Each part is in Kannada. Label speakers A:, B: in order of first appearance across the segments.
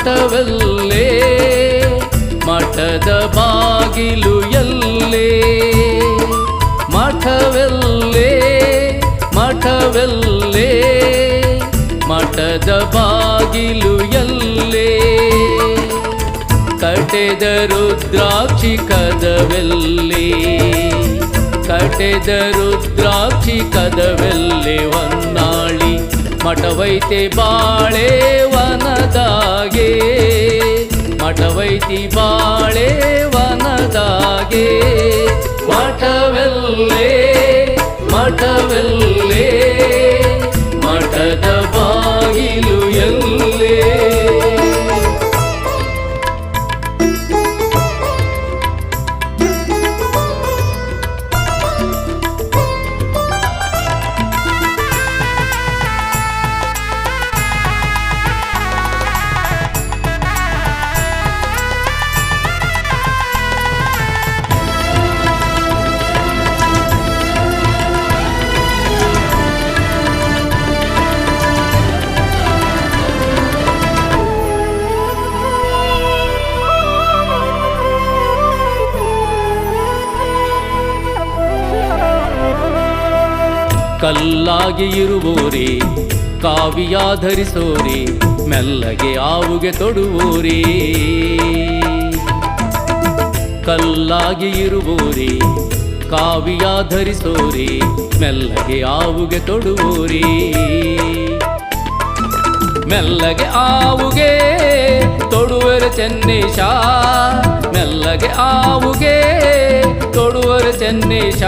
A: ಮಠವೆಲ್ಲೇ ಮಠದ ಬಾಗಿಲು ಎಲ್ಲೇ ಮಠವಲ್ಲೇ ಮಠವಲ್ಲೇ, ಮಠದ ಬಾಗಿಲು ಎಲ್ಲೇ ಕಟೆದ ರುದ್ರಾಕ್ಷಿ ಕದವೆಲ್ಲೇ, ಕಟೆದ ರುದ್ರಾಕ್ಷಿ ಕದವೆಲ್ಲಿ, ಹೊನ್ನಾಳಿ ಮಠವೈತೆ ಬಾಳೆ ಮಠವೈತಿ ಬಾಳೆ ವನದಾಗೆ ಮಠವೆಲ್ಲೇ ಮಠವೆಲ್ಲೇ. ಕಲ್ಲಾಗಿ ಇರುವೋರಿ, ಕಾವಿಯ ಧರಿಸೋರಿ, ಮೆಲ್ಲಗೆ ಆವುಗೆ ತೊಡುವೋರಿ. ಕಲ್ಲಾಗಿ ಇರುವೋರಿ, ಕಾವಿಯ ಧರಿಸೋರಿ, ಮೆಲ್ಲಗೆ ಆವುಗೆ ತೊಡುವೋರಿ. ಮೆಲ್ಲಗೆ ಆವುಗೆ ತೊಡುವರ ಚೆನ್ನೇಶ, ಮೆಲ್ಲಗೆ ಆವುಗೆ ತೊಡುವರ ಚೆನ್ನೇಶ.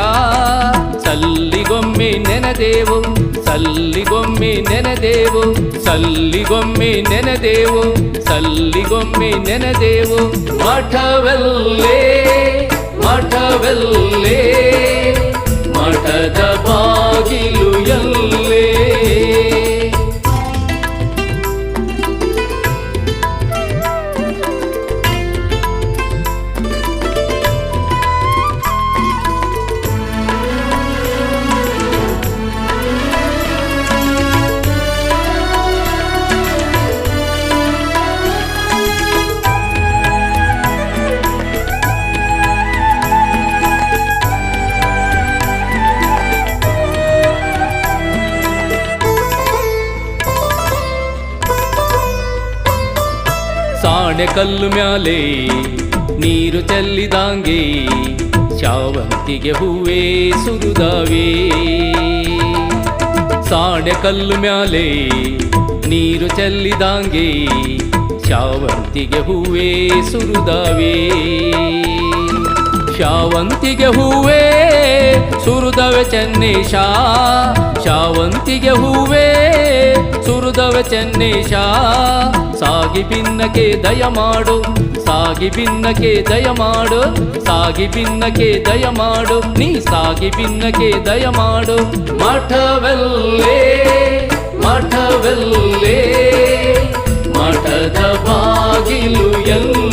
A: ನೆನೆದೇವು ಸಲ್ಲಿಗೊಮ್ಮೆ ನೆನೆದೇವು ಸಲ್ಲಿಗೊಮ್ಮೆ ನೆನೆದೇವು ಸಲ್ಲಿಗೊಮ್ಮೆ ನೆನೆದೇವು ಮಠವೆಲ್ಲೇ ಮಠವೆಲ್ಲೇ ಮಠದ ಬಾಗಿಲು ಸಾಣೆ ಕಲ್ಲು ಮ್ಯಾಲೆ, ನೀರು ಚೆಲ್ಲಿದಾಂಗೆ, ಶಾವಂತಿಗೆ ಹೂವೇ ಸುರಿದಾವೆ. ಸಾಣೆ ಕಲ್ಲು ಮ್ಯಾಲೆ, ನೀರು ಚೆಲ್ಲಿದಾಂಗೆ, ಶಾವಂತಿಗೆ ಹೂವೇ ಸುರಿದಾವೆ. ಶಾವಂತಿಗೆ ಹೂವೇ ಸುರಿದವೆ ಚೆನ್ನೇಶ, ಶಾವಂತಿಗೆ ಹೂವೇ. ಸುರಿದವೆ ಚೆನ್ನೇಶ, ಸಾಗಿ ಭಿನ್ನಕ್ಕೆ ದಯ ಮಾಡು. ಸಾಗಿ ಭಿನ್ನಕ್ಕೆ ದಯ ಮಾಡು. ಸಾಗಿ ಭಿನ್ನಕ್ಕೆ ದಯ ಮಾಡು. ನೀ ಸಾಗಿ ಭಿನ್ನಕ್ಕೆ ದಯ ಮಾಡು. ಮಠವಲ್ಲೇ ಮಠವಲ್ಲೇ, ಮಠದ ಬಾಗಿಲು ಎಲ್ಲೇ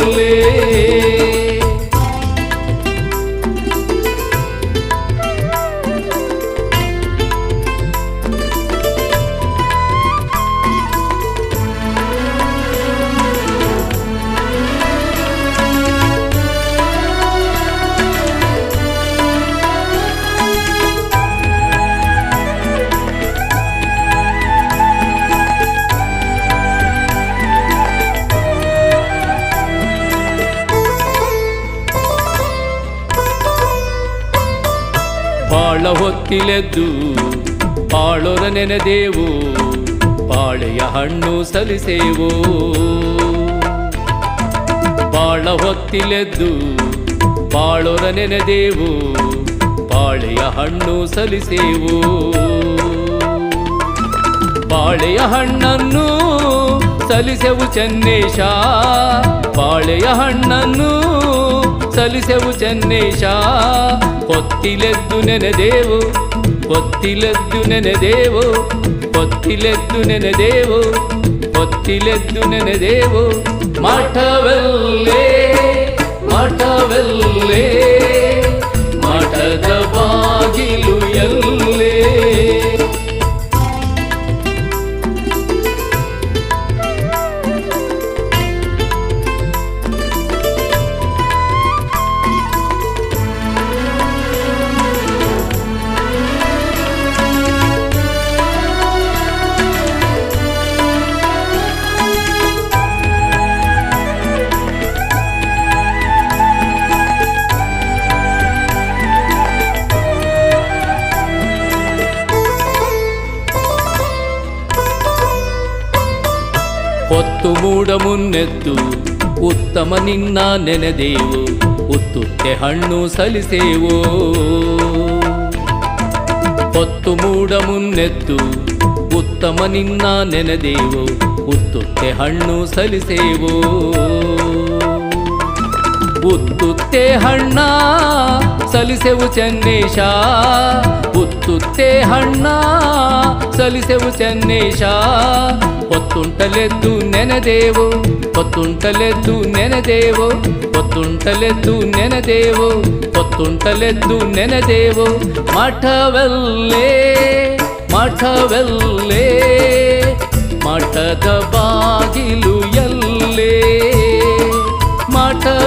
A: ಬಾಳ ಹೊತ್ತಿಲೆದ್ದು ಬಾಳೊರ ನೆನೆದೇವು, ಬಾಳೆಯ ಹಣ್ಣು ಸಲಿಸೇವು. ಬಾಳ ಹೊತ್ತಿಲೆದ್ದು ಬಾಳೊರ ನೆನೆದೇವು, ಬಾಳೆಯ ಹಣ್ಣು ಸಲಿಸೇವು. ಬಾಳೆಯ ಹಣ್ಣನ್ನು ಸಲಿಸೆವು ಚೆನ್ನೇಶ, ಬಾಳೆಯ ಹಣ್ಣನ್ನು ಸಲಿಸೆವು ಚೆನ್ನೇಶ ಹೊತ್ತಿಲೆದ್ದು ನೆನೆದೇವು ಹೊತ್ತಿಲೆದ್ದು ನೆನೆದೇವು ಹೊತ್ತಿಲೆದ್ದು ನೆನೆದೇವು ಹೊತ್ತಿಲೆದ್ದು ನೆನೆದೇವು. ಮಠವಲ್ಲೇ ಮಠವಲ್ಲೇ ಮಠದ ಬಾಗಿಲು ಹೊತ್ತು ಮೂಡ ಮುನ್ನೆದ್ದು ಉತ್ತಮ ನಿನ್ನ ನೆನೆದೇವು, ಉತ್ತುತ್ತೆ ಹಣ್ಣು ಸಲಿಸೇವು. ಹೊತ್ತು ಮೂಡ ಮುನ್ನೆದ್ದು ಉತ್ತಮ ನಿನ್ನ ನೆನೆದೇವು, ಉತ್ತುತ್ತೆ ಹಣ್ಣು ಸಲಿಸೇವೋ. ಉತ್ತುತ್ತೆ ಹಣ್ಣ ಸಲಿಸೆವು ಚೆನ್ನೇಶ. ಉತ್ತುತ್ತೆ ಹಣ್ಣ ಸಲಿಸೆವು ಚೆನ್ನೇಶ. ಹೊತ್ತುಂಟಲೆದ್ದು ನೆನೆದೇವು ಹೊತ್ತುಂಟಲೆದ್ದು ನೆನೆದೇವು ಹೊತ್ತುಂಟಲೆದ್ದು ನೆನೆದೇವು ಹೊತ್ತುಂಟಲೆದ್ದು ನೆನೆದೇವು. ಮಠವಲ್ಲೇ ಮಠವಲ್ಲೇ, ಮಠದ ಬಾಗಿಲು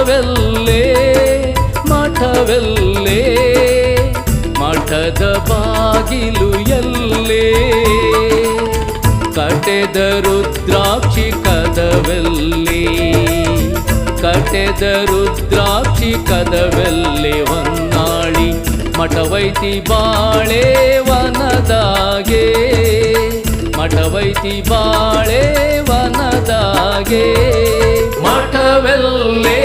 A: ಮಠವೆಲ್ಲೇ ಮಠವೆಲ್ಲೇ, ಮಠದ ಬಾಗಿಲು ಎಲ್ಲೇ. ಕಟೆದ ರುದ್ರಾಕ್ಷಿ ಕದವೆಲ್ಲಿ ಕಟೆದ ರುದ್ರಾಕ್ಷಿ ಕದವೆಲ್ಲಿ. ಹೊನ್ನಾಳಿ ಮಠವೈತಿ ಬಾಳೆ ವನದಾಗೆ ಮಠವೈತಿ ಬಾಳೆ ವನದಾಗೆ ಮಠವೆಲ್ಲೇ